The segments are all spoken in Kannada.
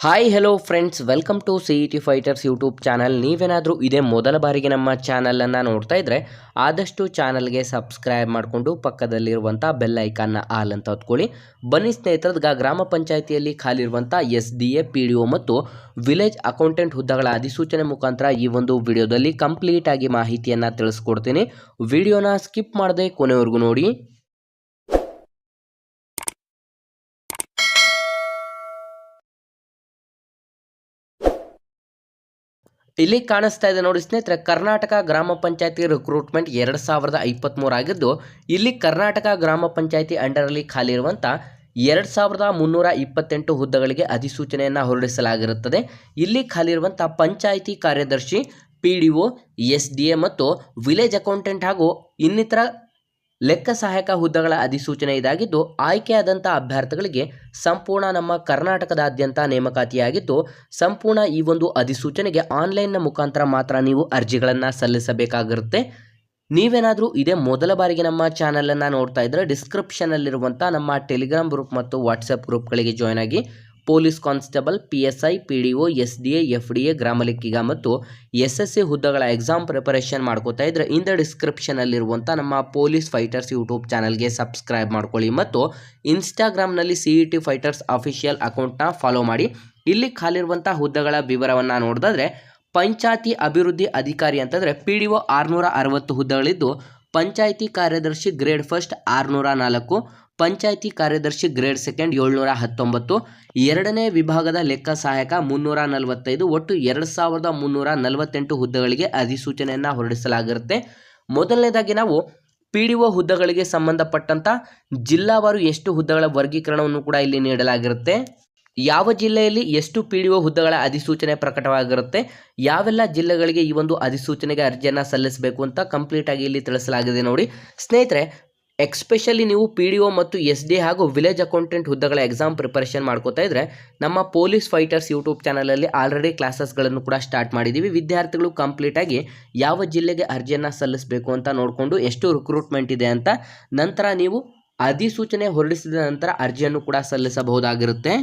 Hi hello friends welcome to C E T fighters YouTube channel ನೀವೇನಾದರೂ ಇದೇ ಮೊದಲ ಬಾರಿಗೆ ನಮ್ಮ ಚಾನಲನ್ನು ನೋಡ್ತಾ ಇದ್ದರೆ ಆದಷ್ಟು ಚಾನಲ್ಗೆ ಸಬ್ಸ್ಕ್ರೈಬ್ ಮಾಡಿಕೊಂಡು ಪಕ್ಕದಲ್ಲಿರುವಂಥ ಬೆಲ್ ಐಕಾನ್ನ ಆಲ್ ಅಂತ ಹೊತ್ಕೊಳ್ಳಿ. ಬನ್ನಿ ಸ್ನೇಹಿತರದ್ಗ ಗ್ರಾಮ ಪಂಚಾಯಿತಿಯಲ್ಲಿ ಖಾಲಿರುವಂಥ S D A P D O ಮತ್ತು ವಿಲೇಜ್ ಅಕೌಂಟೆಂಟ್ ಹುದ್ದೆಗಳ ಅಧಿಸೂಚನೆ ಮುಖಾಂತರ ಈ ಒಂದು ವಿಡಿಯೋದಲ್ಲಿ ಕಂಪ್ಲೀಟಾಗಿ ಮಾಹಿತಿಯನ್ನು ತಿಳಿಸ್ಕೊಡ್ತೀನಿ. ವಿಡಿಯೋನ ಸ್ಕಿಪ್ ಮಾಡದೆ ಕೊನೆವರೆಗೂ ನೋಡಿ. ಇಲ್ಲಿ ಕಾಣಿಸ್ತಾ ಇದೆ ನೋಡಿ ಸ್ನೇಹಿತರೆ, ಕರ್ನಾಟಕ ಗ್ರಾಮ ಪಂಚಾಯತಿ ರಿಕ್ರೂಟ್ಮೆಂಟ್ ಎರಡು ಸಾವಿರದ ಇಪ್ಪತ್ತ್ಮೂರು ಆಗಿದ್ದು, ಇಲ್ಲಿ ಕರ್ನಾಟಕ ಗ್ರಾಮ ಪಂಚಾಯತಿ ಅಂಡರಲ್ಲಿ ಖಾಲಿ ಇರುವಂಥ ಎರಡು ಸಾವಿರದ ಮುನ್ನೂರ ಇಪ್ಪತ್ತೆಂಟು ಹುದ್ದೆಗಳಿಗೆ ಅಧಿಸೂಚನೆಯನ್ನು ಹೊರಡಿಸಲಾಗಿರುತ್ತದೆ. ಇಲ್ಲಿ ಖಾಲಿ ಇರುವಂಥ ಪಂಚಾಯಿತಿ ಕಾರ್ಯದರ್ಶಿ ಪಿ ಡಿ ಮತ್ತು ವಿಲೇಜ್ ಅಕೌಂಟೆಂಟ್ ಹಾಗೂ ಇನ್ನಿತರ ಲೆಕ್ಕ ಸಹಾಯಕ ಹುದ್ದೆಗಳ ಅಧಿಸೂಚನೆ ಇದಾಗಿದ್ದು ಆಯ್ಕೆಯಾದಂಥ ಅಭ್ಯರ್ಥಿಗಳಿಗೆ ಸಂಪೂರ್ಣ ನಮ್ಮ ಕರ್ನಾಟಕದಾದ್ಯಂತ ನೇಮಕಾತಿಯಾಗಿದ್ದು, ಸಂಪೂರ್ಣ ಈ ಒಂದು ಅಧಿಸೂಚನೆಗೆ ಆನ್ಲೈನ್ನ ಮುಖಾಂತರ ಮಾತ್ರ ನೀವು ಅರ್ಜಿಗಳನ್ನು ಸಲ್ಲಿಸಬೇಕಾಗಿರುತ್ತೆ. ನೀವೇನಾದರೂ ಇದೇ ಮೊದಲ ಬಾರಿಗೆ ನಮ್ಮ ಚಾನಲನ್ನು ನೋಡ್ತಾ ಇದ್ದರೆ ಡಿಸ್ಕ್ರಿಪ್ಷನಲ್ಲಿರುವಂಥ ನಮ್ಮ ಟೆಲಿಗ್ರಾಮ್ ಗ್ರೂಪ್ ಮತ್ತು ವಾಟ್ಸಪ್ ಗ್ರೂಪ್ಗಳಿಗೆ ಜಾಯ್ನ್ ಆಗಿ police constable, P S I, P D O, S D A, F D A, ಗ್ರಾಮ ಲೆಕ್ಕಿಗ ಮತ್ತು ಎಸ್ ಎಸ್ ಸಿ ಹುದ್ದೆಗಳ ಎಕ್ಸಾಮ್ ಪ್ರಿಪರೇಷನ್ ಮಾಡ್ಕೋತಾ ಇದ್ದರೆ ಇಂದ ಡಿಸ್ಕ್ರಿಪ್ಷನಲ್ಲಿರುವಂಥ ನಮ್ಮ ಪೊಲೀಸ್ ಫೈಟರ್ಸ್ ಯೂಟ್ಯೂಬ್ ಚಾನಲ್ಗೆ ಸಬ್ಸ್ಕ್ರೈಬ್ ಮಾಡ್ಕೊಳ್ಳಿ ಮತ್ತು ಇನ್ಸ್ಟಾಗ್ರಾಮ್ನಲ್ಲಿ C E T fighters official ಅಕೌಂಟ್ನ ಫಾಲೋ ಮಾಡಿ. ಇಲ್ಲಿ ಖಾಲಿರುವಂಥ ಹುದ್ದೆಗಳ ವಿವರವನ್ನು ನೋಡಿದ್ರೆ ಪಂಚಾಯತಿ ಅಭಿವೃದ್ಧಿ ಅಧಿಕಾರಿ ಅಂತಂದರೆ ಪಿ ಡಿ ಒ ಆರುನೂರ ಅರವತ್ತು ಹುದ್ದೆಗಳಿದ್ದು ಪಂಚಾಯಿತಿ ಕಾರ್ಯದರ್ಶಿ ಗ್ರೇಡ್ ಫಸ್ಟ್ ಆರುನೂರ ನಾಲ್ಕು ಪಂಚಾಯಿತಿ ಕಾರ್ಯದರ್ಶಿ ಗ್ರೇಡ್ ಸೆಕೆಂಡ್ ಏಳ್ನೂರ ಹತ್ತೊಂಬತ್ತು, ಎರಡನೇ ವಿಭಾಗದ ಲೆಕ್ಕ ಸಹಾಯಕ ಮುನ್ನೂರ ನಲವತ್ತೈದು, ಒಟ್ಟು ಎರಡು ಸಾವಿರದ ಮುನ್ನೂರ ನಲವತ್ತೆಂಟು ಹುದ್ದೆಗಳಿಗೆ ಅಧಿಸೂಚನೆಯನ್ನು ಹೊರಡಿಸಲಾಗಿರುತ್ತೆ. ಮೊದಲನೇದಾಗಿ ನಾವು ಪಿ ಡಿ ಒ ಹುದ್ದೆಗಳಿಗೆ ಸಂಬಂಧಪಟ್ಟಂಥ ಜಿಲ್ಲಾವಾರು ಎಷ್ಟು ಹುದ್ದೆಗಳ ವರ್ಗೀಕರಣವನ್ನು ಕೂಡ ಇಲ್ಲಿ ನೀಡಲಾಗಿರುತ್ತೆ. ಯಾವ ಜಿಲ್ಲೆಯಲ್ಲಿ ಎಷ್ಟು ಪಿ ಡಿ ಒ ಹುದ್ದೆಗಳ ಅಧಿಸೂಚನೆ ಪ್ರಕಟವಾಗಿರುತ್ತೆ, ಯಾವೆಲ್ಲ ಜಿಲ್ಲೆಗಳಿಗೆ ಈ ಒಂದು ಅಧಿಸೂಚನೆಗೆ ಅರ್ಜಿಯನ್ನು ಸಲ್ಲಿಸಬೇಕು ಅಂತ ಕಂಪ್ಲೀಟಾಗಿ ಇಲ್ಲಿ ತಿಳಿಸಲಾಗಿದೆ ನೋಡಿ. ಸ್ನೇಹಿತರೆ ಎಕ್ಸ್ಪೆಷಲಿ ನೀವು ಪಿ ಡಿ ಒ ಮತ್ತು ಎಸ್ ಡಿ ಹಾಗೂ ವಿಲೇಜ್ ಅಕೌಂಟೆಂಟ್ ಹುದ್ದೆಗಳ ಎಕ್ಸಾಮ್ ಪ್ರಿಪರೇಷನ್ ಮಾಡ್ಕೋತಾ ಇದ್ರೆ, ನಮ್ಮ ಪೊಲೀಸ್ ಫೈಟರ್ಸ್ ಯೂಟ್ಯೂಬ್ ಚಾನಲಲ್ಲಿ ಆಲ್ರೆಡಿ ಕ್ಲಾಸಸ್ಗಳನ್ನು ಕೂಡ ಸ್ಟಾರ್ಟ್ ಮಾಡಿದ್ದೀವಿ ವಿದ್ಯಾರ್ಥಿಗಳು ಕಂಪ್ಲೀಟ್ ಆಗಿ ಯಾವ ಜಿಲ್ಲೆಗೆ ಅರ್ಜಿಯನ್ನು ಸಲ್ಲಿಸಬೇಕು ಅಂತ ನೋಡಿಕೊಂಡು ಎಷ್ಟು ರಿಕ್ರೂಟ್ಮೆಂಟ್ ಇದೆ ಅಂತ ನಂತರ ನೀವು ಅಧಿಸೂಚನೆ ಹೊರಡಿಸಿದ ನಂತರ ಅರ್ಜಿಯನ್ನು ಕೂಡ ಸಲ್ಲಿಸಬಹುದಾಗಿರುತ್ತೆ.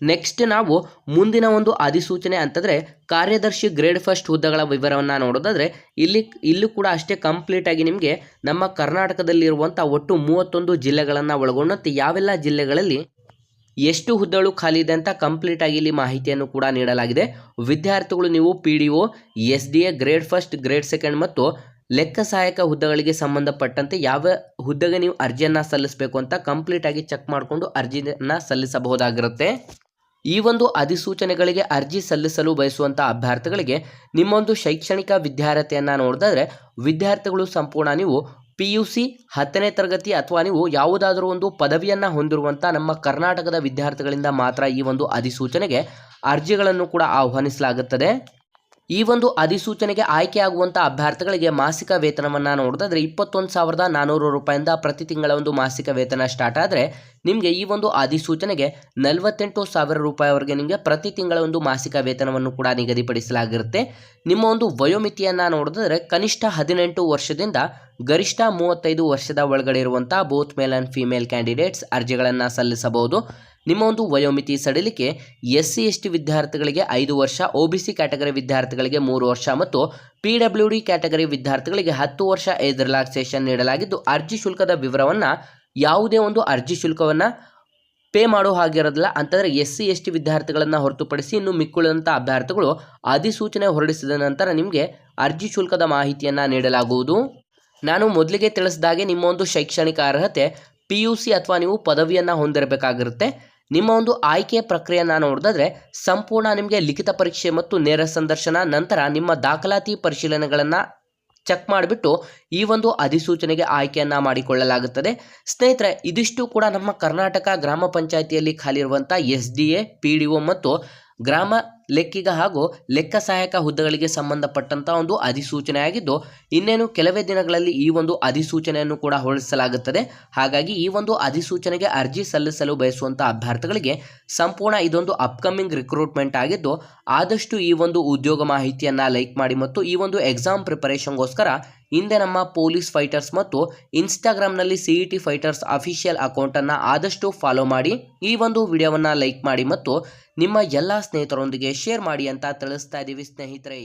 ನೆಕ್ಸ್ಟ್ ನಾವು ಮುಂದಿನ ಒಂದು ಅಧಿಸೂಚನೆ ಅಂತಂದರೆ ಕಾರ್ಯದರ್ಶಿ ಗ್ರೇಡ್ ಫಸ್ಟ್ ಹುದ್ದೆಗಳ ವಿವರವನ್ನು ನೋಡೋದಾದರೆ ಇಲ್ಲಿ, ಇಲ್ಲೂ ಕೂಡ ಅಷ್ಟೇ ಕಂಪ್ಲೀಟಾಗಿ ನಿಮಗೆ ನಮ್ಮ ಕರ್ನಾಟಕದಲ್ಲಿರುವಂಥ ಒಟ್ಟು ಮೂವತ್ತೊಂದು ಜಿಲ್ಲೆಗಳನ್ನು ಒಳಗೊಂಡಂತೆ ಯಾವೆಲ್ಲ ಜಿಲ್ಲೆಗಳಲ್ಲಿ ಎಷ್ಟು ಹುದ್ದೆಗಳು ಖಾಲಿ ಇದೆ ಅಂತ ಕಂಪ್ಲೀಟಾಗಿ ಇಲ್ಲಿ ಮಾಹಿತಿಯನ್ನು ಕೂಡ ನೀಡಲಾಗಿದೆ. ವಿದ್ಯಾರ್ಥಿಗಳು ನೀವು P D O S D A grade first grade second ಮತ್ತು ಲೆಕ್ಕ ಸಹಾಯಕ ಹುದ್ದೆಗಳಿಗೆ ಸಂಬಂಧಪಟ್ಟಂತೆ ಯಾವ ಹುದ್ದೆಗೆ ನೀವು ಅರ್ಜಿಯನ್ನು ಸಲ್ಲಿಸಬೇಕು ಅಂತ ಕಂಪ್ಲೀಟಾಗಿ ಚೆಕ್ ಮಾಡಿಕೊಂಡು ಅರ್ಜಿಯನ್ನು ಸಲ್ಲಿಸಬಹುದಾಗಿರುತ್ತೆ. ಈ ಒಂದು ಅಧಿಸೂಚನೆಗಳಿಗೆ ಅರ್ಜಿ ಸಲ್ಲಿಸಲು ಬಯಸುವಂಥ ಅಭ್ಯರ್ಥಿಗಳಿಗೆ ನಿಮ್ಮೊಂದು ಶೈಕ್ಷಣಿಕ ವಿದ್ಯಾರ್ಹತೆಯನ್ನು ನೋಡಿದ್ರೆ ವಿದ್ಯಾರ್ಥಿಗಳು ಸಂಪೂರ್ಣ ನೀವು ಪಿ ಯು ಸಿ ಹತ್ತನೇ ತರಗತಿ ಅಥವಾ ನೀವು ಯಾವುದಾದರೂ ಒಂದು ಪದವಿಯನ್ನು ಹೊಂದಿರುವಂಥ ನಮ್ಮ ಕರ್ನಾಟಕದ ವಿದ್ಯಾರ್ಥಿಗಳಿಂದ ಮಾತ್ರ ಈ ಒಂದು ಅಧಿಸೂಚನೆಗೆ ಅರ್ಜಿಗಳನ್ನು ಕೂಡ ಆಹ್ವಾನಿಸಲಾಗುತ್ತದೆ. ಈ ಒಂದು ಅಧಿಸೂಚನೆಗೆ ಆಯ್ಕೆಯಾಗುವಂಥ ಅಭ್ಯರ್ಥಿಗಳಿಗೆ ಮಾಸಿಕ ವೇತನವನ್ನು ನೋಡಿದ್ರೆ ಇಪ್ಪತ್ತೊಂದು ಸಾವಿರದ ನಾನ್ನೂರು ರೂಪಾಯಿಂದ ಪ್ರತಿ ತಿಂಗಳ ಒಂದು ಮಾಸಿಕ ವೇತನ ಸ್ಟಾರ್ಟ್ ಆದರೆ ನಿಮಗೆ ಈ ಒಂದು ಅಧಿಸೂಚನೆಗೆ ನಲವತ್ತೆಂಟು ಸಾವಿರ ರೂಪಾಯಿವರೆಗೆ ನಿಮಗೆ ಪ್ರತಿ ತಿಂಗಳ ಒಂದು ಮಾಸಿಕ ವೇತನವನ್ನು ಕೂಡ ನಿಗದಿಪಡಿಸಲಾಗಿರುತ್ತೆ. ನಿಮ್ಮ ಒಂದು ವಯೋಮಿತಿಯನ್ನು ನೋಡಿದ್ರೆ ಕನಿಷ್ಠ ಹದಿನೆಂಟು ವರ್ಷದಿಂದ ಗರಿಷ್ಠ ಮೂವತ್ತೈದು ವರ್ಷದ ಒಳಗಡೆ ಇರುವಂಥ both male and female candidates ಅರ್ಜಿಗಳನ್ನು ಸಲ್ಲಿಸಬಹುದು. ನಿಮ್ಮ ಒಂದು ವಯೋಮಿತಿ ಸಡಿಲಿಕೆ ಎಸ್ ಸಿ ಎಸ್ ಟಿ ವಿದ್ಯಾರ್ಥಿಗಳಿಗೆ ಐದು ವರ್ಷ ಒ ಬಿ ಸಿ ಕ್ಯಾಟಗರಿ ವಿದ್ಯಾರ್ಥಿಗಳಿಗೆ ಮೂರು ವರ್ಷ ಮತ್ತು ಪಿ ಡಬ್ಲ್ಯೂ ಡಿ ಕ್ಯಾಟಗರಿ ವಿದ್ಯಾರ್ಥಿಗಳಿಗೆ ಹತ್ತು ವರ್ಷ ಏಜ್ ರಿಲ್ಯಾಕ್ಸೇಷನ್ ನೀಡಲಾಗಿದ್ದು, ಅರ್ಜಿ ಶುಲ್ಕದ ವಿವರವನ್ನು ಯಾವುದೇ ಒಂದು ಅರ್ಜಿ ಶುಲ್ಕವನ್ನು ಪೇ ಮಾಡೋ ಹಾಗಿರೋದಿಲ್ಲ. ಅಂತಂದರೆ ಎಸ್ ಸಿ ಎಸ್ ಟಿ ವಿದ್ಯಾರ್ಥಿಗಳನ್ನು ಹೊರತುಪಡಿಸಿ ಇನ್ನು ಮಿಕ್ಕುಳಿದಂಥ ಅಭ್ಯರ್ಥಿಗಳು ಅಧಿಸೂಚನೆ ಹೊರಡಿಸಿದ ನಂತರ ನಿಮಗೆ ಅರ್ಜಿ ಶುಲ್ಕದ ಮಾಹಿತಿಯನ್ನು ನೀಡಲಾಗುವುದು. ನಾನು ಮೊದಲಿಗೆ ತಿಳಿಸಿದಾಗೆ ನಿಮ್ಮ ಒಂದು ಶೈಕ್ಷಣಿಕ ಅರ್ಹತೆ ಪಿ ಯು ಸಿ ಅಥವಾ ನೀವು ಪದವಿಯನ್ನು ಹೊಂದಿರಬೇಕಾಗಿರುತ್ತೆ. ನಿಮ್ಮ ಒಂದು ಆಯ್ಕೆ ಪ್ರಕ್ರಿಯೆಯನ್ನು ನೋಡಿದ್ರೆ ಸಂಪೂರ್ಣ ನಿಮಗೆ ಲಿಖಿತ ಪರೀಕ್ಷೆ ಮತ್ತು ನೇರ ಸಂದರ್ಶನ ನಂತರ ನಿಮ್ಮ ದಾಖಲಾತಿ ಪರಿಶೀಲನೆಗಳನ್ನು ಚೆಕ್ ಮಾಡಿಬಿಟ್ಟು ಈ ಒಂದು ಅಧಿಸೂಚನೆಗೆ ಆಯ್ಕೆಯನ್ನು ಮಾಡಿಕೊಳ್ಳಲಾಗುತ್ತದೆ. ಸ್ನೇಹಿತರೆ, ಇದಿಷ್ಟು ಕೂಡ ನಮ್ಮ ಕರ್ನಾಟಕ ಗ್ರಾಮ ಪಂಚಾಯಿತಿಯಲ್ಲಿ ಖಾಲಿ ಇರುವಂಥ S D A P D O ಮತ್ತು ಗ್ರಾಮ ಲೆಕ್ಕಿಗ ಹಾಗೂ ಲೆಕ್ಕ ಸಹಾಯಕ ಹುದ್ದೆಗಳಿಗೆ ಸಂಬಂಧಪಟ್ಟಂಥ ಒಂದು ಅಧಿಸೂಚನೆ ಆಗಿದ್ದು ಇನ್ನೇನು ಕೆಲವೇ ದಿನಗಳಲ್ಲಿ ಈ ಒಂದು ಅಧಿಸೂಚನೆಯನ್ನು ಕೂಡ ಹೊರಡಿಸಲಾಗುತ್ತದೆ. ಹಾಗಾಗಿ ಈ ಒಂದು ಅಧಿಸೂಚನೆಗೆ ಅರ್ಜಿ ಸಲ್ಲಿಸಲು ಬಯಸುವಂಥ ಅಭ್ಯರ್ಥಿಗಳಿಗೆ ಸಂಪೂರ್ಣ ಇದೊಂದು ಅಪ್ಕಮಿಂಗ್ ರಿಕ್ರೂಟ್ಮೆಂಟ್ ಆಗಿದ್ದು, ಆದಷ್ಟು ಈ ಒಂದು ಉದ್ಯೋಗ ಮಾಹಿತಿಯನ್ನು ಲೈಕ್ ಮಾಡಿ ಮತ್ತು ಈ ಒಂದು ಎಕ್ಸಾಮ್ ಪ್ರಿಪರೇಷನ್ಗೋಸ್ಕರ ಹಿಂದೆ ನಮ್ಮ ಪೊಲೀಸ್ ಫೈಟರ್ಸ್ ಮತ್ತು ಇನ್ಸ್ಟಾಗ್ರಾಮ್ನಲ್ಲಿ C E T fighters official ಅಕೌಂಟನ್ನು ಆದಷ್ಟು ಫಾಲೋ ಮಾಡಿ, ಈ ಒಂದು ವಿಡಿಯೋವನ್ನು ಲೈಕ್ ಮಾಡಿ ಮತ್ತು ನಿಮ್ಮ ಎಲ್ಲ ಸ್ನೇಹಿತರೊಂದಿಗೆ ಶೇರ್ ಮಾಡಿ ಅಂತ ತಿಳಿಸ್ತಾ ಇದ್ದೀವಿ ಸ್ನೇಹಿತರೆ.